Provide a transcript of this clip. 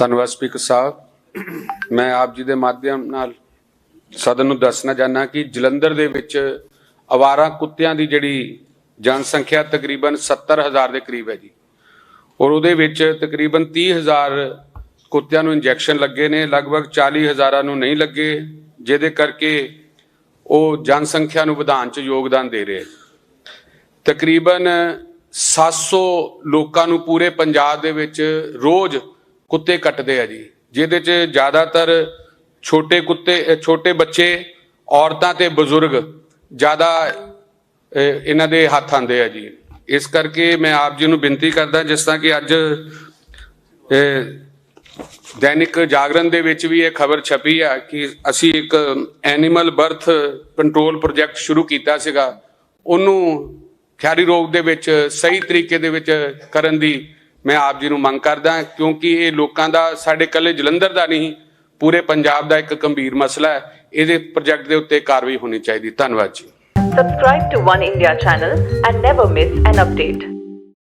ਧੰਨਵਾਦ ਸਪੀਕਰ ਸਾਹਿਬ। ਮੈਂ ਆਪ ਜੀ ਦੇ ਮਾਧਿਅਮ ਨਾਲ ਸਦਨ ਨੂੰ ਦੱਸਣਾ ਚਾਹਨਾ ਕਿ ਜਲੰਧਰ ਦੇ ਵਿੱਚ ਅਵਾਰਾ ਕੁੱਤਿਆਂ ਦੀ ਜਿਹੜੀ ਜਨਸੰਖਿਆ ਤਕਰੀਬਨ 70000 ਦੇ ਕਰੀਬ ਹੈ ਜੀ। ਔਰ ਉਹਦੇ ਵਿੱਚ ਤਕਰੀਬਨ 30000 ਕੁੱਤਿਆਂ ਨੂੰ ਇੰਜੈਕਸ਼ਨ ਲੱਗੇ ਨੇ, ਲਗਭਗ 40000 ਨੂੰ ਨਹੀਂ ਲੱਗੇ, ਜਿਹਦੇ ਕਰਕੇ ਉਹ ਜਨਸੰਖਿਆ ਨੂੰ ਵਧਾਉਣ 'ਚ ਯੋਗਦਾਨ ਦੇ ਰਹੇ। ਤਕਰੀਬਨ 700 ਲੋਕਾਂ ਨੂੰ ਪੂਰੇ ਪੰਜਾਬ ਦੇ ਵਿੱਚ ਰੋਜ਼ ਕੁੱਤੇ ਕੱਟਦੇ ਆ ਜੀ, ਜਿਹਦੇ 'ਚ ਜ਼ਿਆਦਾਤਰ ਛੋਟੇ ਕੁੱਤੇ ਛੋਟੇ ਬੱਚੇ, ਔਰਤਾਂ ਤੇ ਬਜ਼ੁਰਗ ਜ਼ਿਆਦਾ ਇਹਨਾਂ ਦੇ ਹੱਥ ਆਉਂਦੇ ਆ ਜੀ। ਇਸ ਕਰਕੇ ਮੈਂ ਆਪ ਜੀ ਨੂੰ ਬੇਨਤੀ ਕਰਦਾ, ਜਿਸ ਤਰ੍ਹਾਂ ਕਿ ਅੱਜ ਦੈਨਿਕ ਜਾਗਰਣ ਦੇ ਵਿੱਚ ਵੀ ਇਹ ਖਬਰ ਛਪੀ ਆ ਕਿ ਅਸੀਂ ਇੱਕ ਐਨੀਮਲ ਬਰਥ ਕੰਟਰੋਲ ਪ੍ਰੋਜੈਕਟ ਸ਼ੁਰੂ ਕੀਤਾ ਸੀਗਾ। ਉਹਨੂੰ ਖਿਆਰੀ ਰੋਗ ਦੇ ਵਿੱਚ ਸਹੀ ਤਰੀਕੇ ਦੇ ਵਿੱਚ ਕਰਨ ਦੀ ਮੈਂ ਆਪ ਜੀ ਨੂੰ ਮੰਗ ਕਰਦਾ ਕਿਉਂਕਿ ਇਹ ਲੋਕਾਂ ਦਾ, ਸਾਡੇ ਕੱਲੇ ਜਲੰਧਰ ਦਾ ਨਹੀਂ, ਪੂਰੇ ਪੰਜਾਬ ਦਾ ਇੱਕ ਗੰਭੀਰ ਮਸਲਾ ਹੈ। ਇਹਦੇ ਪ੍ਰੋਜੈਕਟ ਦੇ ਉੱਤੇ ਕਾਰਵਾਈ ਹੋਣੀ ਚਾਹੀਦੀ। ਧੰਨਵਾਦ ਜੀ। Subscribe to One India channel and never miss an update.